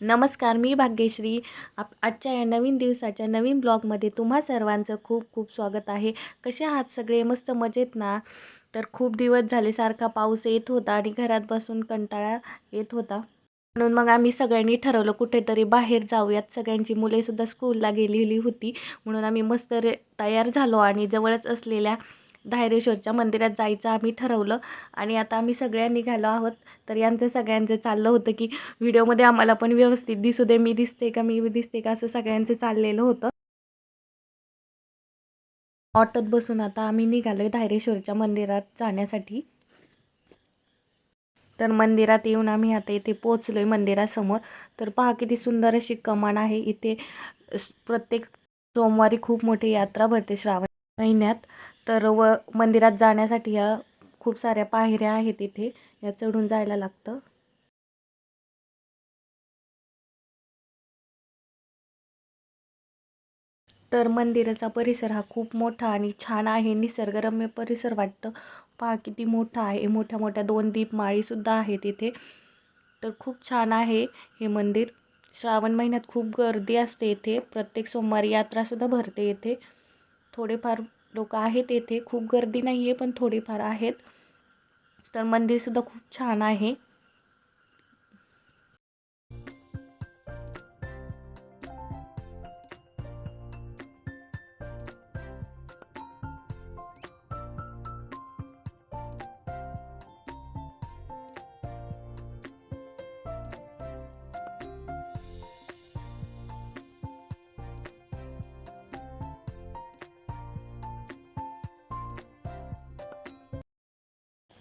नमस्कार मी भाग्यश्री. आप आजच्या या नवीन दिवसाच्या नवीन ब्लॉगमध्ये तुम्हा सर्वांचं खूप खूप स्वागत आहे. कसे आहात सगळे? मस्त मजेत ना? तर खूप दिवस झाले सारखा पाऊस येत होता आणि घरात बसून कंटाळा येत होता. म्हणून मग आम्ही सगळ्यांनी ठरवलं कुठेतरी बाहेर जाऊयात. सगळ्यांची मुलेसुद्धा स्कूलला गेलेली होती. म्हणून आम्ही मस्त रे तयार झालो आणि जवळच असलेल्या धायरेश्वरच्या मंदिरात जायचं आम्ही ठरवलं. आणि आता आम्ही सगळ्या निघालो आहोत. तर यांचं सगळ्यांचं चाललं होतं की व्हिडिओमध्ये आम्हाला पण व्यवस्थित दिसू दे मी दिसते का मी दिसते का असं सगळ्यांचं चाललेलं होतं. ऑटोत बसून आता आम्ही निघालो धायरेश्वरच्या मंदिरात जाण्यासाठी. तर मंदिरात येऊन आम्ही आता इथे पोचलो आहे मंदिरासमोर. तर पहा किती सुंदर अशी कमान आहे. इथे प्रत्येक सोमवारी खूप मोठी यात्रा भरते श्रावण महिन्यात. तर व मंदिरात जाण्यासाठी ह्या खूप साऱ्या पायऱ्या आहेत इथे. या चढून जायला लागतं. तर मंदिराचा परिसर हा खूप मोठा आणि छान आहे. निसर्गरम्य परिसर वाटतं. पहा किती मोठा आहे. मोठ्या मोठ्या दोन दीपमाळीसुद्धा आहेत इथे. तर खूप छान आहे हे मंदिर. श्रावण महिन्यात खूप गर्दी असते इथे. प्रत्येक सोमवारी यात्रासुद्धा भरते इथे. थोडेफार लोक आहेत येथे. खूप गर्दी नाही आहे पण थोडीफार आहेत. तर मंदिरसुद्धा खूप छान आहे.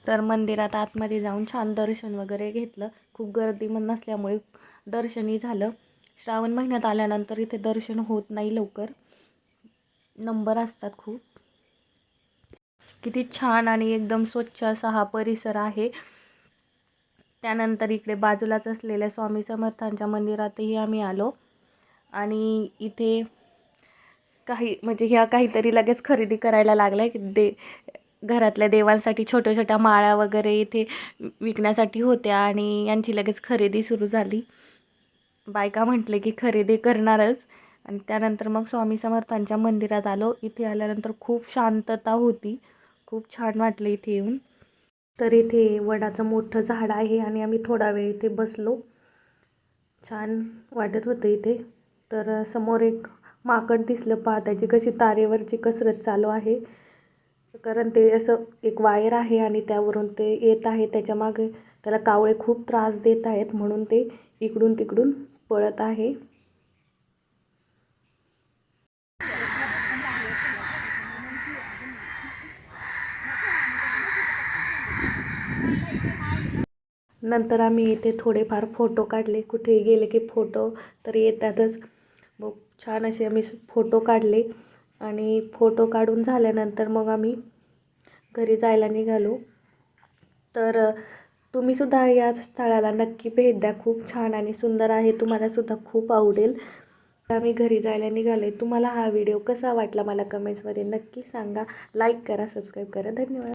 तर मंदिरात आतमध्ये जाऊन छान दर्शन वगैरे घेतलं. खूप गर्दी पण नसल्यामुळे दर्शनही झालं. श्रावण महिन्यात आल्यानंतर इथे दर्शन होत नाही लवकर. नंबर असतात खूप. किती छान आणि एकदम स्वच्छ असा हा परिसर आहे. त्यानंतर इकडे बाजूलाच असलेल्या स्वामी समर्थांच्या मंदिरातही आम्ही आलो. आणि इथे काही म्हणजे ह्या काहीतरी लगेच खरेदी करायला लागल्या. की दे घरातल्या देवांसाठी छोट्या छोट्या माळा वगैरे इथे विकण्यासाठी होत्या आणि यांची लगेच खरेदी सुरू झाली. बायका म्हटले की खरेदी करणारच. आणि त्यानंतर मग स्वामी समर्थांच्या मंदिरात आलो. इथे आल्यानंतर खूप शांतता होती. खूप छान वाटलं इथे येऊन. तर इथे वडाचं मोठं झाड आहे आणि आम्ही थोडा वेळ इथे बसलो. छान वाटत होतं इथे. तर समोर एक माकड दिसलं. पहा त्याची कशी तारेवरची कसरत चालू आहे. कारण ते असं एक वायर आहे आणि त्यावरून ते येत आहे. त्याच्यामागे त्याला कावळे खूप त्रास देत आहेत म्हणून ते इकडून तिकडून पळत आहे. नंतर आम्ही इथे थोडेफार फोटो काढले. कुठेही गेले की फोटो तर येतातच. मग छान असे आम्ही फोटो काढले. आणि फोटो काढून झाल्यानंतर मग आम्ही घरी जायला निघालो. तर तुम्हीसुद्धा या स्थळाला नक्की भेट द्या. खूप छान आणि सुंदर आहे. तुम्हालासुद्धा खूप आवडेल. आम्ही घरी जायला निघाले तुम्हाला हा व्हिडिओ कसा वाटला? मला कमेंट्समध्ये नक्की सांगा. लाईक करा सबस्क्राईब करा. धन्यवाद.